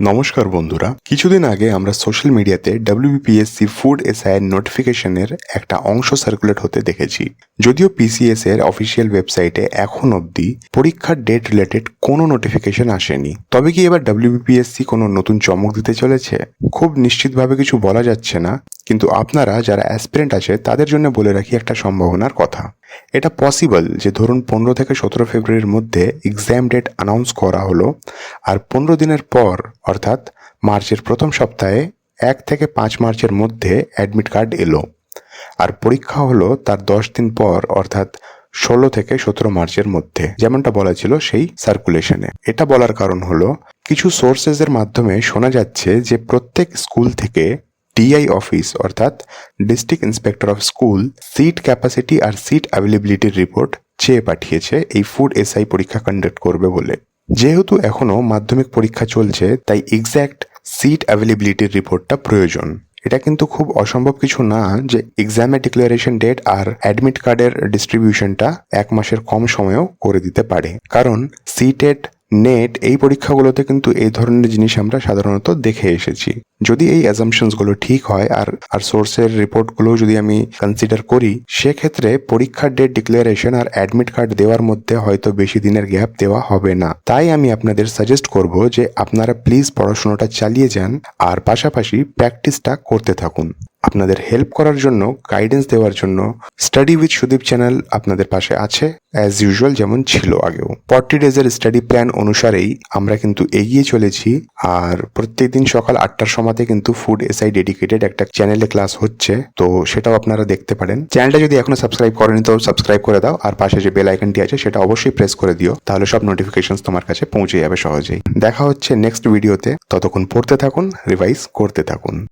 নমস্কার বন্ধুরা। কিছুদিন আগে আমরা সোশ্যাল মিডিয়াতে ডাব্লিউবিপিএসসি ফুড এসআইয়ের নোটিফিকেশনের একটা অংশ সার্কুলেট হতে দেখেছি। যদিও পিসিএস এর অফিসিয়াল ওয়েবসাইটে এখন অবধি পরীক্ষার ডেট রিলেটেড কোনো নোটিফিকেশন আসেনি। তবে কি এবার ডাব্লিউবিপিএসসি কোনো নতুন চমক দিতে চলেছে? খুব নিশ্চিতভাবে কিছু বলা যাচ্ছে না। কিন্তু আপনারা যারা অ্যাসপিরেন্ট আছে, তাদের জন্য বলে রাখি একটা সম্ভাবনার কথা। এটা পসিবল যে ধরুন পনেরো থেকে সতেরো ফেব্রুয়ারির মধ্যে এক্সাম ডেট অ্যানাউন্স করা হলো, আর পনেরো দিনের পর, অর্থাৎ মার্চের প্রথম সপ্তাহে এক থেকে পাঁচ মার্চের মধ্যে অ্যাডমিট কার্ড এলো। আর পরীক্ষা হলো তার দশ দিন পর, অর্থাৎ ষোলো থেকে সতেরো মার্চের মধ্যে। যেমনটা বলা ছিল সেই সার্কুলেশনে এটা বলার কারণ হলো, কিছু সোর্সেসের মাধ্যমে শোনা যাচ্ছে যে প্রত্যেক স্কুল থেকে ডিআই অফিস অর্থাৎ district inspector of school seat capacity R seat অ্যাভেলেবিলিটির রিপোর্ট চেয়ে পাঠিয়েছে এই ফুড এসআই পরীক্ষা কন্ডাক্ট করবে বলে। যেহেতু এখনও মাধ্যমিক পরীক্ষা চলছে, তাই এক্স্যাক্ট সিট অ্যাভেলেবিলিটির রিপোর্টটা প্রয়োজন। এটা কিন্তু খুব অসম্ভব কিছু না যে এক্সামের ডিক্লারেশন ডেট আর অ্যাডমিট কার্ডের ডিস্ট্রিবিউশনটা এক মাসের কম সময়েও করে দিতে পারে। কারণ সিটেট নেট এই পরীক্ষাগুলোতে কিন্তু এই ধরনের জিনিস আমরা সাধারণত দেখে এসেছি। যদি এই অ্যাজামশনসগুলো ঠিক হয় আর আর সোর্সের রিপোর্টগুলো যদি আমি কনসিডার করি, সেক্ষেত্রে পরীক্ষার ডেট ডিক্লারেশন আর অ্যাডমিট কার্ড দেওয়ার মধ্যে হয়তো বেশি দিনের গ্যাপ দেওয়া হবে না। তাই আমি আপনাদের সাজেস্ট করব যে আপনারা প্লিজ পড়াশোনাটা চালিয়ে যান আর পাশাপাশি প্র্যাকটিসটা করতে থাকুন। আপনাদের হেল্প করার জন্য গাইডেন্স দেওয়ার জন্য স্টাডি উইথ সুদীপ চ্যানেল আপনাদের পাশে আছে অ্যাজ ইউজুয়াল যেমন ছিল আগেও। ফর্টি ডেজের স্টাডি প্ল্যান অনুসারেই আমরা কিন্তু এগিয়ে চলেছি, আর প্রত্যেকদিন সকাল আটটার সময়তে কিন্তু ফুড এসআই ডেডিকেটেড একটা চ্যানেলে ক্লাস হচ্ছে, তো সেটাও আপনারা দেখতে পারেন। চ্যানেলটা যদি এখনও সাবস্ক্রাইব করেনি, তো সাবস্ক্রাইব করে দাও, আর পাশে যে বেল আইকনটি আছে, সেটা অবশ্যই প্রেস করে দিও, তাহলে সব নোটিফিকেশন তোমার কাছে পৌঁছে যাবে সহজেই। দেখা হচ্ছে নেক্সট ভিডিওতে ততক্ষণ পড়তে থাকুন রিভাইজ করতে থাকুন।